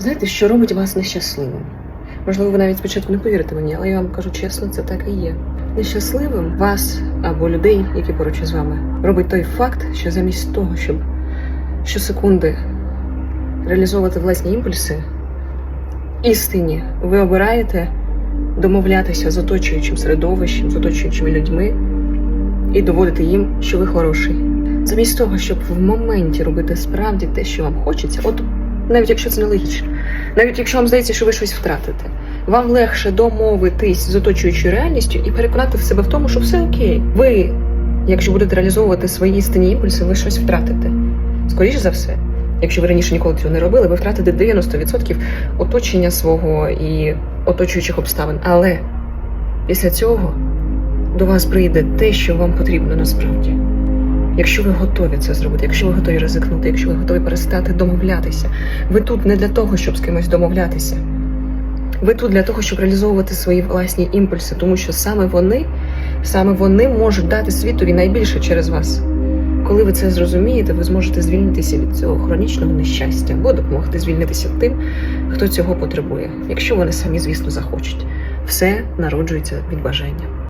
Знаєте, що робить вас нещасливим? Можливо, ви навіть спочатку не повірите мені, але я вам кажу чесно, це так і є. Нещасливим вас або людей, які поруч із вами, робить той факт, що замість того, щоб щосекунди реалізовувати власні імпульси, істині ви обираєте домовлятися з оточуючим середовищем, з оточуючими людьми і доводити їм, що ви хороший. Замість того, щоб в моменті робити справді те, що вам хочеться, от навіть якщо це нелогічно, навіть якщо вам здається, що ви щось втратите, вам легше домовитись з оточуючою реальністю і переконати в себе в тому, що все окей. Ви, якщо будете реалізовувати свої істинні імпульси, ви щось втратите. Скоріше за все, якщо ви раніше ніколи цього не робили, ви втратите 90% оточення свого і оточуючих обставин. Але після цього до вас прийде те, що вам потрібно насправді. Якщо ви готові це зробити, якщо ви готові ризикнути, якщо ви готові перестати домовлятися, ви тут не для того, щоб з кимось домовлятися. Ви тут для того, щоб реалізовувати свої власні імпульси, тому що саме вони, саме вони можуть дати світові найбільше через вас. Коли ви це зрозумієте, ви зможете звільнитися від цього хронічного нещастя або допомогти звільнитися тим, хто цього потребує, якщо вони самі, звісно, захочуть. Все народжується від бажання.